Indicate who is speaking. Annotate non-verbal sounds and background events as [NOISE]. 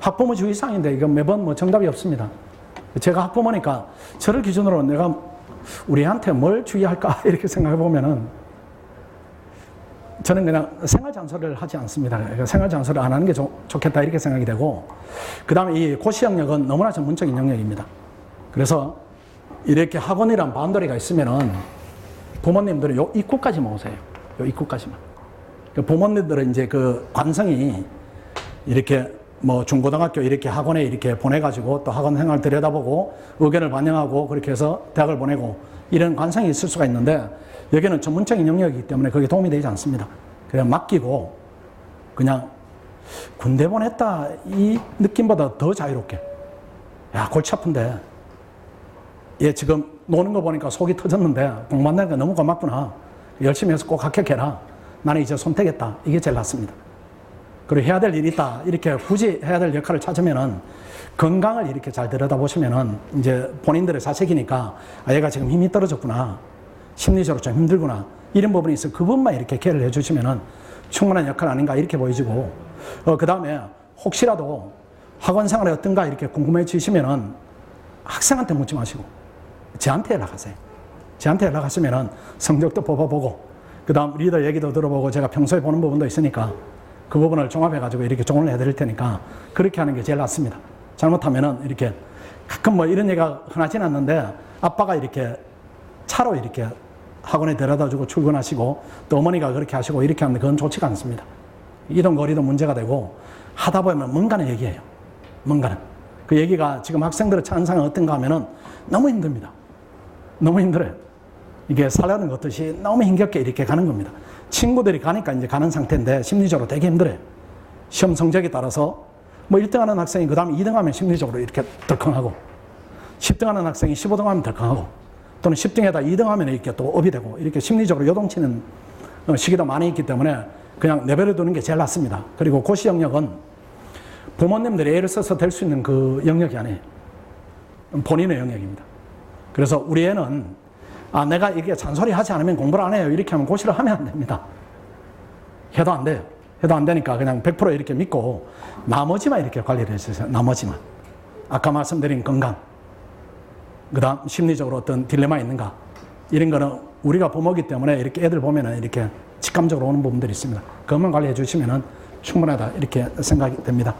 Speaker 1: 학부모 주의사항인데 이건 매번 뭐 정답이 없습니다. 제가 학부모니까 저를 기준으로 내가 우리한테 뭘 주의할까 [LAUGHS] 이렇게 생각해 보면은 저는 그냥 생활 장소를 하지 않습니다. 그러니까 생활 장소를 안 하는 게 좋, 좋겠다 이렇게 생각이 되고 그 다음에 이 고시 영역은 너무나 전문적인 영역입니다. 그래서 이렇게 학원이란 바운더리가 있으면은 부모님들은 요 입구까지만 오세요. 요 입구까지만. 그 부모님들은 이제 그 관성이 이렇게 뭐 중고등학교 이렇게 학원에 이렇게 보내가지고 또 학원 생활 들여다보고 의견을 반영하고 그렇게 해서 대학을 보내고 이런 관성이 있을 수가 있는데 여기는 전문적인 영역이기 때문에 그게 도움이 되지 않습니다. 그냥 맡기고 그냥 군대 보냈다 이 느낌보다 더 자유롭게. 야 골치 아픈데. 얘 지금 노는 거 보니까 속이 터졌는데 공부한다는 게 너무 고맙구나. 열심히 해서 꼭 합격해라. 나는 이제 손태겠다. 이게 제일 낫습니다. 그리고 해야 될 일이 있다. 이렇게 굳이 해야 될 역할을 찾으면은 건강을 이렇게 잘 들여다보시면은 이제 본인들의 자책이니까 아, 얘가 지금 힘이 떨어졌구나. 심리적으로 좀 힘들구나. 이런 부분이 있어. 그 부분만 이렇게 케어를 해주시면은 충분한 역할 아닌가 이렇게 보여지고 어, 그 다음에 혹시라도 학원 생활이 어떤가 이렇게 궁금해지시면은 학생한테 묻지 마시고 저한테 연락하세요. 저한테 연락하시면은 성적도 뽑아보고 그 다음 리더 얘기도 들어보고 제가 평소에 보는 부분도 있으니까 그 부분을 종합해가지고 이렇게 조언을 해드릴 테니까 그렇게 하는 게 제일 낫습니다. 잘못하면은 이렇게 가끔 뭐 이런 얘기가 흔하진 않는데 아빠가 이렇게 차로 이렇게 학원에 데려다 주고 출근하시고 또 어머니가 그렇게 하시고 이렇게 하는데 그건 좋지가 않습니다. 이런 거리도 문제가 되고 하다 보면 뭔가는 얘기해요. 뭔가는. 그 얘기가 지금 학생들의 찬상은 어떤가 하면은 너무 힘듭니다. 너무 힘들어요. 이게 살라는 것 뜻이 너무 힘겹게 이렇게 가는 겁니다. 친구들이 가니까 이제 가는 상태인데 심리적으로 되게 힘들어요. 시험 성적에 따라서 뭐 1등 하는 학생이 그 다음에 2등 하면 심리적으로 이렇게 덜컹하고 10등 하는 학생이 15등 하면 덜컹하고 또는 10등에다 2등 하면 이렇게 또 업이 되고 이렇게 심리적으로 요동치는 어, 시기도 많이 있기 때문에 그냥 내버려 두는 게 제일 낫습니다. 그리고 고시 영역은 부모님들이 애를 써서 될 수 있는 그 영역이 아니에요. 본인의 영역입니다. 그래서 우리 애는 아, 내가 이게 잔소리 하지 않으면 공부를 안 해요. 이렇게 하면 고시를 하면 안 됩니다. 해도 안 돼요. 해도 안 되니까 그냥 100% 이렇게 믿고 나머지만 이렇게 관리를 해주세요. 나머지만. 아까 말씀드린 건강. 그 다음 심리적으로 어떤 딜레마 있는가. 이런 거는 우리가 부모기 때문에 이렇게 애들 보면은 이렇게 직감적으로 오는 부분들이 있습니다. 그것만 관리해 주시면은 충분하다. 이렇게 생각이 됩니다.